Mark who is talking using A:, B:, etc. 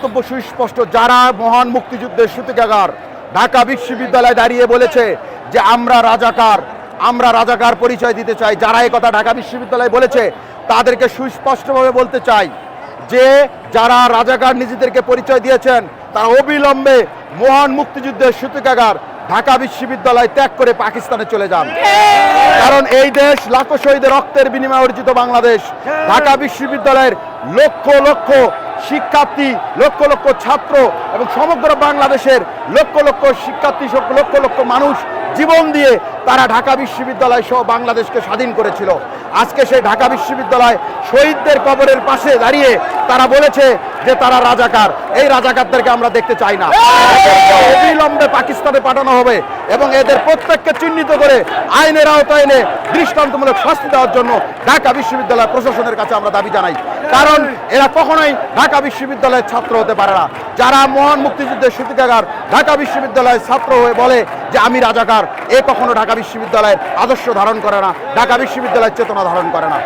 A: বক্তব্য সুস্পষ্ট। যারা মহান মুক্তিযুদ্ধের সূতিকাগার ঢাকা বিশ্ববিদ্যালয়ে দাঁড়িয়ে বলেছে যে আমরা রাজাকার আমরা রাজাকার পরিচয় দিতে চাই, যারা এই কথা ঢাকা বিশ্ববিদ্যালয়ে বলেছে, তাদেরকে সুস্পষ্টভাবে বলতে চাই যে যারা রাজাকার নিজেদেরকে পরিচয় দিয়েছেন, তারা অবিলম্বে মহান মুক্তিযুদ্ধের সূতিকাগার ঢাকা বিশ্ববিদ্যালয় ত্যাগ করে পাকিস্তানে চলে যান। কারণ এই দেশ লাখো শহীদের রক্তের বিনিময়ে অর্জিত বাংলাদেশ। ঢাকা বিশ্ববিদ্যালয়ের লক্ষ লক্ষ শিক্ষার্থী, লক্ষ লক্ষ ছাত্র এবং সমগ্র বাংলাদেশের লক্ষ লক্ষ শিক্ষার্থী লক্ষ লক্ষ মানুষ জীবন দিয়ে তারা ঢাকা বিশ্ববিদ্যালয় সহ বাংলাদেশকে স্বাধীন করেছিল। আজকে সেই ঢাকা বিশ্ববিদ্যালয় শহীদদের কবরের পাশে দাঁড়িয়ে তারা বলেছে যে তারা রাজাকার। এই রাজাকারদেরকে আমরা দেখতে চাই না। অবিলম্বে পাকিস্তানে পাঠানো হবে এবং এদের প্রত্যেককে চিহ্নিত করে আইনের আওতায় এনে দৃষ্টান্তমূলক শাস্তি দেওয়ার জন্য ঢাকা বিশ্ববিদ্যালয় প্রশাসনের কাছে আমরা দাবি জানাই। কারণ এরা কখনোই ঢাকা বিশ্ববিদ্যালয়ের ছাত্র হতে পারে না। যারা মহান মুক্তিযুদ্ধের সূতিকাগার ঢাকা বিশ্ববিদ্যালয়ের ছাত্র হয়ে বলে যে আমি রাজাকার, এ কখনো ঢাকা বিশ্ববিদ্যালয়ের আদর্শ ধারণ করে না, ঢাকা বিশ্ববিদ্যালয়ের চেতনা ধারণ করে না।